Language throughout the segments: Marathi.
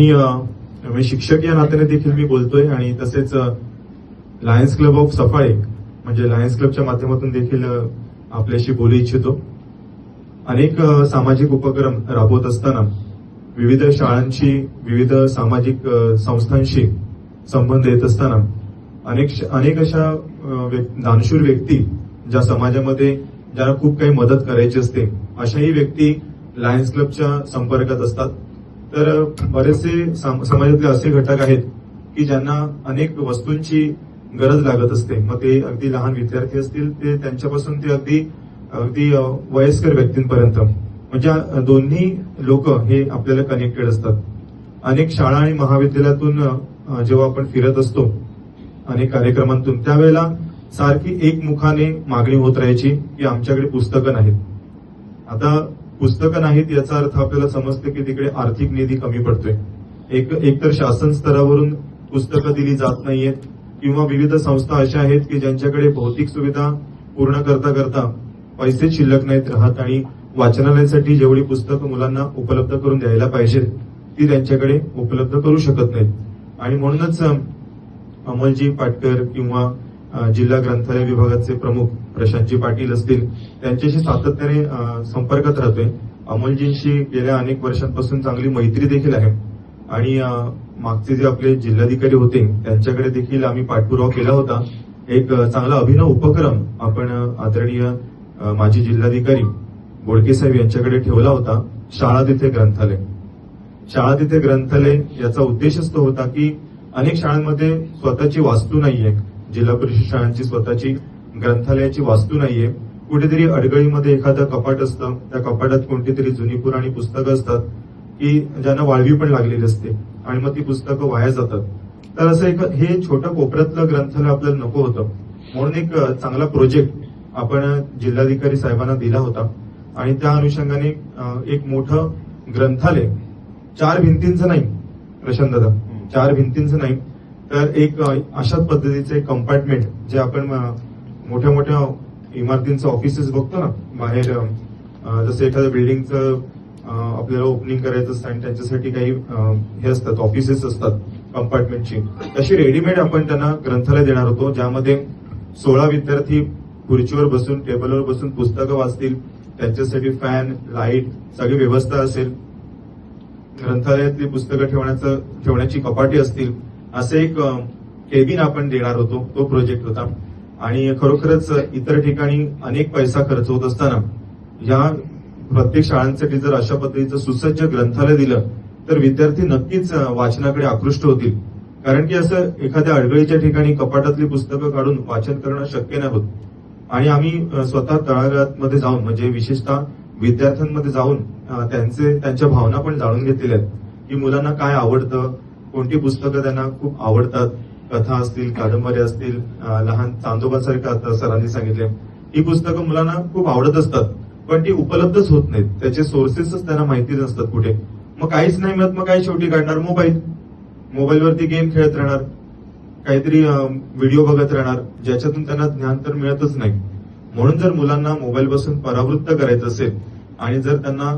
मी शिक्षक या नात्याने देखील मी बोलतोय आणि तसेच लायन्स क्लब ऑफ सफाळे म्हणजे लायन्स क्लबच्या माध्यमातून देखील आपल्याशी बोलू इच्छितो. अनेक सामाजिक उपक्रम राबवत असताना विविध शाळांशी विविध सामाजिक संस्थांशी संबंध येत असताना अनेक अनेक अशा दानशूर व्यक्ती ज्या समाजामध्ये ज्यांना खूप काही मदत करायची असते अशाही व्यक्ती लायन्स क्लबच्या संपर्कात असतात. तर बरेचसे सम- समाजातले असे घटक आहेत की ज्यांना अनेक वस्तूंची गरज लागत असते. मग ते अगदी लहान विद्यार्थी असतील ते त्यांच्यापासून ते अगदी अगदी वयस्कर व्यक्तींपर्यंत. म्हणजे दोन्ही लोक हे आपल्याला कनेक्टेड असतात. अनेक शाळा आणि महाविद्यालयातून जेव्हा आपण फिरत असतो अनेक कार्यक्रमांतून त्यावेळेला सारखी एकमुखाने मागणी होत राहायची की आमच्याकडे पुस्तकं नाहीत. आता पुस्तकं नाहीत याचा अर्थ आपल्याला समजते की तिकडे आर्थिक निधी कमी पडतोय. एक एकतर शासन स्तरावरून पुस्तकं दिली जात नाहीयेत किंवा विविध संस्था अशा आहेत की ज्यांच्याकडे भौतिक सुविधा पूर्ण करता करता पैसे शिल्लक नाहीत राहत आणि वाचनालयासाठी जेवढी पुस्तकं मुलांना उपलब्ध करून द्यायला पाहिजेत ती त्यांच्याकडे उपलब्ध करू शकत नाहीत. आणि म्हणूनच अमलजी अमोलजी पाटकर किंवा जिल्हा ग्रंथालय विभागाचे प्रमुख प्रशांतजी पाटील असतील त्यांच्याशी सातत्याने संपर्कात राहतोय. अमोलजींशी गेल्या अनेक वर्षांपासून चांगली मैत्री देखील आहे. आणि मागचे जे आपले जिल्हाधिकारी होते त्यांच्याकडे देखील आम्ही पाठपुरावा केला होता. एक चांगला अभिनव उपक्रम आपण आदरणीय माजी जिल्हाधिकारी बोडके साहेब यांच्याकडे ठेवला होता शाळा तिथे ग्रंथालय. शाळा तिथे ग्रंथालय याचा उद्देशच तो होता की अनेक शाळांमध्ये स्वतःची वास्तू नाहीये. जिल्हा परिषद शाळांची स्वतःची ग्रंथालयाची वास्तू नाहीये. कुठेतरी अडगळीमध्ये एखादं कपाट असतं. त्या कपाटात कोणती जुनी पुराणी पुस्तकं असतात की ज्यांना वाळवी पण लागलेली असते आणि मग ती पुस्तकं वाया जातात. तर असं एक हे छोटं कोपऱ्यातलं ग्रंथालय आपल्याला नको होतं. म्हणून एक चांगला प्रोजेक्ट आपण जिल्हाधिकारी साहेबांना दिला होता. आणि त्या अनुषंगाने एक मोठं ग्रंथालय चार भिंतींचं नाही प्रशांत दादा. चार भिंतींचं नाही तर एक अशाच पद्धतीचे कंपार्टमेंट जे आपण मोठ्या मोठ्या इमारतींचं ऑफिसेस बघतो ना बाहेर जसं एखाद्या बिल्डिंगचं आपल्याला ओपनिंग करायचं असतं आणि त्यांच्यासाठी काही हे असतात ऑफिसेस असतात कंपार्टमेंटची तशी रेडीमेड आपण त्यांना ग्रंथालय देणार होतो ज्यामध्ये सोळा विद्यार्थी खुर्चीवर बसून टेबलवर बसून पुस्तकं वाचतील त्यांच्यासाठी फॅन लाइट सगळी व्यवस्था असेल. ग्रंथालयातली पुस्तकं ठेवण्याचं ठेवण्याची कपाटी असतील असं एक केबिन आपण देणार होतो तो प्रोजेक्ट होता. आणि खरोखरच इतर ठिकाणी अनेक पैसा खर्च होत असताना या प्रत्येक शाळांसाठी जर अशा पद्धतीचं सुसज्ज ग्रंथालय दिलं तर विद्यार्थी नक्कीच वाचनाकडे आकृष्ट होतील. कारण की असं एखाद्या अडगळीच्या ठिकाणी कपाटातली पुस्तकं काढून वाचन करणं शक्य नाही होत. आणि आम्ही स्वतः तळागाळामध्ये जाऊन म्हणजे विशेषतः विद्यार्थ्यांमध्ये जाऊन त्यांचे त्यांच्या भावना पण जाणून घेतलेल्या आहेत की मुलांना काय आवडतं कोणती पुस्तकं त्यांना खूप आवडतात? कथा असतील कादंबऱ्या असतील लहान चांदोबासारखं आता सरांनी सांगितले. ही पुस्तकं मुलांना खूप आवडत असतात पण ती उपलब्धच होत नाहीत. त्याचे सोर्सेसच त्यांना माहिती नसतात कुठे. मग काहीच नाही मिळत मग काय शेवटी काढणार? मोबाईल. मोबाईलवरती गेम खेळत राहणार. काहीतरी व्हिडिओ बघत राहणार. ज्याच्यातून त्यांना ज्ञान तर मिळतच नाही. म्हणून जर मुलांना मोबाईल पासून परावृत्त करायचं असेल आणि जर त्यांना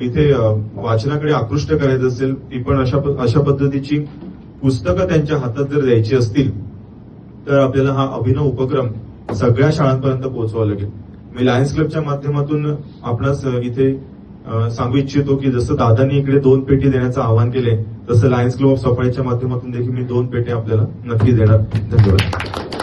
इथे वाचनाकडे आकृष्ट करायचं असेल ती पण अशा अशा पद्धतीची पुस्तकं त्यांच्या हातात जर द्यायची असतील तर आपल्याला हा अभिनव उपक्रम सगळ्या शाळांपर्यंत पोहोचवा लागेल. मी लायन्स क्लबच्या माध्यमातून आपणास इथे सांगू इच्छितो की जसं दादांनी इकडे दोन पेटी देण्याचं आवाहन केले तसं लायन्स क्लब ऑफ सफाळीच्या माध्यमातून देखील मी दोन पेटी आपल्याला नक्की देणार. धन्यवाद.